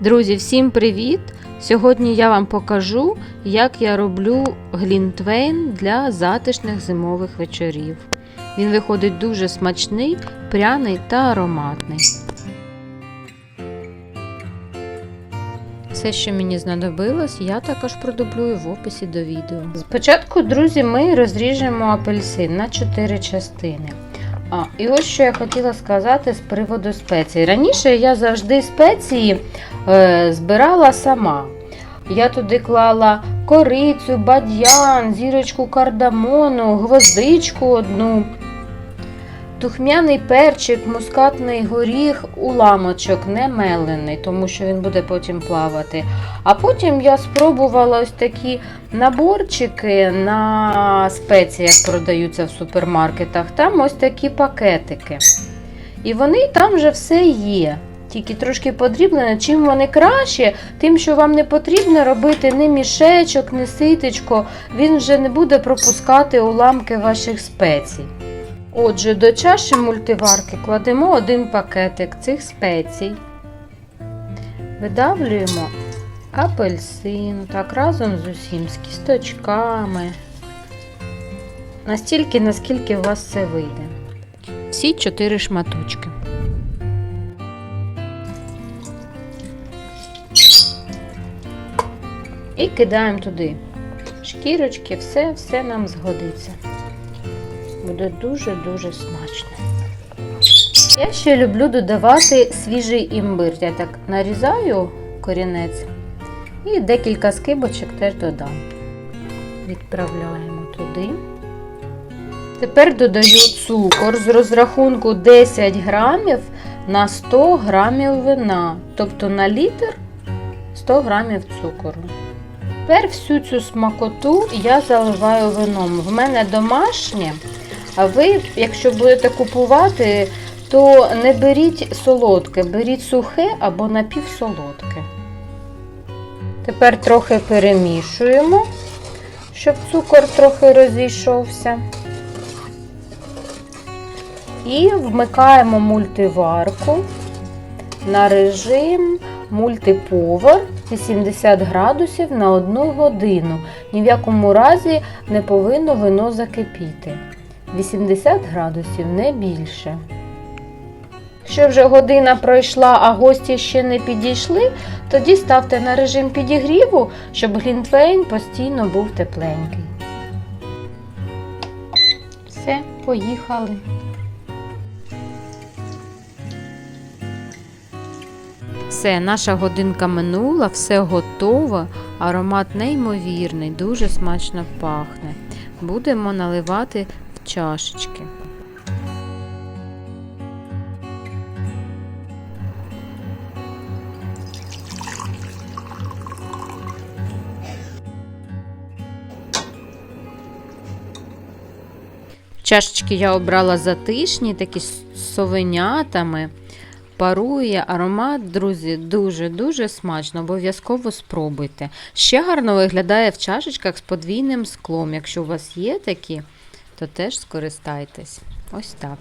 Друзі, всім привіт! Сьогодні я вам покажу, як я роблю глінтвейн для затишних зимових вечорів. Він виходить дуже смачний, пряний та ароматний. Все, що мені знадобилось, я також продублюю в описі до відео. Спочатку, друзі, ми розріжемо апельсин на 4 частини. А, і ось що я хотіла сказати з приводу спецій. Раніше я завжди спеції е, збирала сама. Я туди клала корицю, бадьян, зірочку кардамону, гвоздичку одну, тухмяний перчик, мускатний горіх, уламочок, не мелений, тому що він буде потім плавати. А потім я спробувала ось такі наборчики на спеціях продаються в супермаркетах. Там ось такі пакетики. І вони там вже все є. Тільки трошки подрібнено. Чим вони краще, тим, що вам не потрібно робити ні мішечок, ні ситечко, він вже не буде пропускати уламки ваших спецій. Отже, до чаші мультиварки кладемо один пакетик цих спецій. Видавлюємо апельсин, так разом з усім, з кісточками. Настільки, наскільки у вас це вийде. Всі чотири шматочки. І кидаємо туди шкірочки, все, все нам згодиться. Буде дуже-дуже смачно. Я ще люблю додавати свіжий імбир. Я так нарізаю корінець і декілька скибочок теж додам. Відправляємо туди. Тепер додаю цукор з розрахунку 10 грамів на 100 грамів вина, тобто на літр 100 грамів цукору. Тепер всю цю смакоту я заливаю вином. В мене домашнє, а ви, якщо будете купувати, то не беріть солодке, беріть сухе або напівсолодке. Тепер трохи перемішуємо, щоб цукор трохи розійшовся. І вмикаємо мультиварку на режим мультиповар 80 градусів на 1 годину. Ні в якому разі не повинно вино закипіти. 80 градусів, не більше. Якщо вже година пройшла, а гості ще не підійшли, тоді ставте на режим підігріву, щоб глінтвейн постійно був тепленький. Все, поїхали. Все, наша годинка минула, все готово, аромат неймовірний, дуже смачно пахне. Будемо наливати чашечки. Чашечки я обрала затишні, такі з совенятами. Парує аромат, друзі, дуже-дуже смачно, обов'язково спробуйте. Ще гарно виглядає в чашечках з подвійним склом. Якщо у вас є такі, то теж скористайтесь. Ось так.